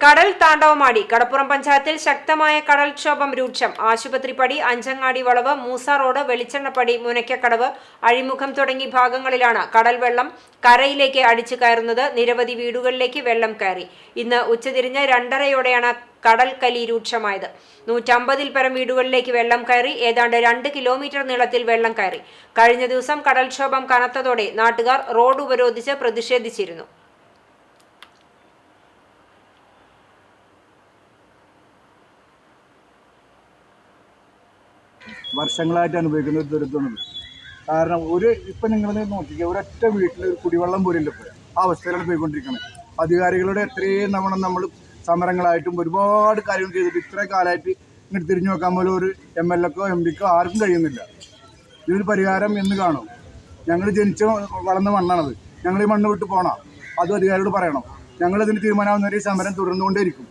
കടൽ താണ്ഡവമാടി. കടപ്പുറം പഞ്ചായത്തിൽ ശക്തമായ കടൽക്ഷോഭം രൂക്ഷം. ആശുപത്രിപ്പടി അഞ്ചങ്ങാടി വളവ് മൂസ റോഡ് വെളിച്ചെണ്ണപ്പടി മുനയ്ക്കക്കടവ് അഴിമുഖം തുടങ്ങി ഭാഗങ്ങളിലാണ് കടൽ വെള്ളം കരയിലേക്ക് അടിച്ചു കയറുന്നത്. നിരവധി വീടുകളിലേക്ക് വെള്ളം കയറി. ഇന്ന് ഉച്ചതിരിഞ്ഞ് രണ്ടരയോടെയാണ് കടൽ കലി രൂക്ഷമായത്. നൂറ്റമ്പതിൽ പരം വീടുകളിലേക്ക് വെള്ളം കയറി. ഏതാണ്ട് രണ്ട് കിലോമീറ്റർ നീളത്തിൽ വെള്ളം കയറി. കഴിഞ്ഞ ദിവസം കടൽക്ഷോഭം കനത്തതോടെ നാട്ടുകാർ റോഡ് ഉപരോധിച്ച് പ്രതിഷേധിച്ചിരുന്നു. വർഷങ്ങളായിട്ട് അനുഭവിക്കുന്ന ഒരു ദുരിതമാണ്. കാരണം ഒരു ഇപ്പം നിങ്ങൾ നോക്കിക്കുക ഒരൊറ്റ വീട്ടിൽ ഒരു കുടിവെള്ളം പോലും ഇല്ല ഇപ്പോൾ ആ അവസ്ഥയിലാണ് പോയിക്കൊണ്ടിരിക്കുന്നത് അധികാരികളുടെ എത്രയും തവണ നമ്മൾ സമരങ്ങളായിട്ടും ഒരുപാട് കാര്യങ്ങൾ ചെയ്തിട്ട് ഇത്ര കാലമായിട്ട് ഇങ്ങോട്ട് തിരിഞ്ഞു നോക്കാൻ പോലും ഒരു എം എൽ എക്കോ എം പിക്കോ ആർക്കും കഴിയുന്നില്ല. ഇതിനൊരു പരിഹാരം എന്ന് കാണും. ഞങ്ങൾ ജനിച്ച വളർന്ന മണ്ണാണത്. ഞങ്ങൾ ഈ മണ്ണ് വിട്ട് പോകണം അതും അധികാരികളോട് പറയണം. ഞങ്ങളിതിന് തീരുമാനമാകുന്നവരെ ഈ സമരം തുടർന്നുകൊണ്ടേയിരിക്കും.